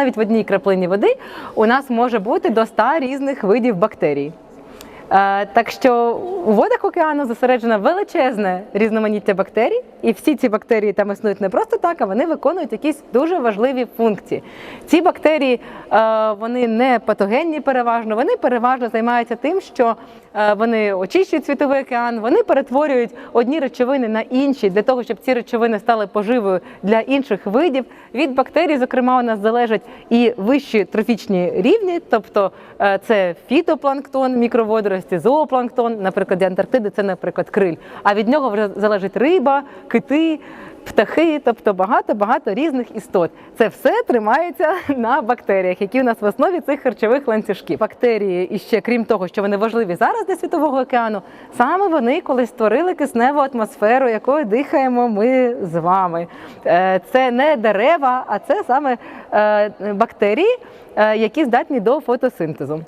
Навіть в одній краплині води у нас може бути до 100 різних видів бактерій. Е, Так що у водах океану зосереджено величезне різноманіття бактерій, і всі ці бактерії там існують не просто так, а вони виконують якісь дуже важливі функції. Ці бактерії е, вони не патогенні переважно, вони переважно займаються тим, що е, вони очищують світовий океан, вони перетворюють одні речовини на інші для того, щоб ці речовини стали поживою для інших видів. Від бактерій, зокрема, у нас залежать і вищі трофічні рівні, тобто це фітопланктон, мікроводорості, зоопланктон, наприклад, Антарктиди, це, наприклад, криль. А від нього вже залежить риба, кити. Птахи, тобто багато-багато різних істот. Це все тримається на бактеріях, які у нас в основі цих харчових ланцюжків. Бактерії, і ще крім того, що вони важливі зараз для світового океану, саме вони колись створили кисневу атмосферу, якою дихаємо ми з вами. Е, Це не дерева, а це саме е, бактерії, е, які здатні до фотосинтезу.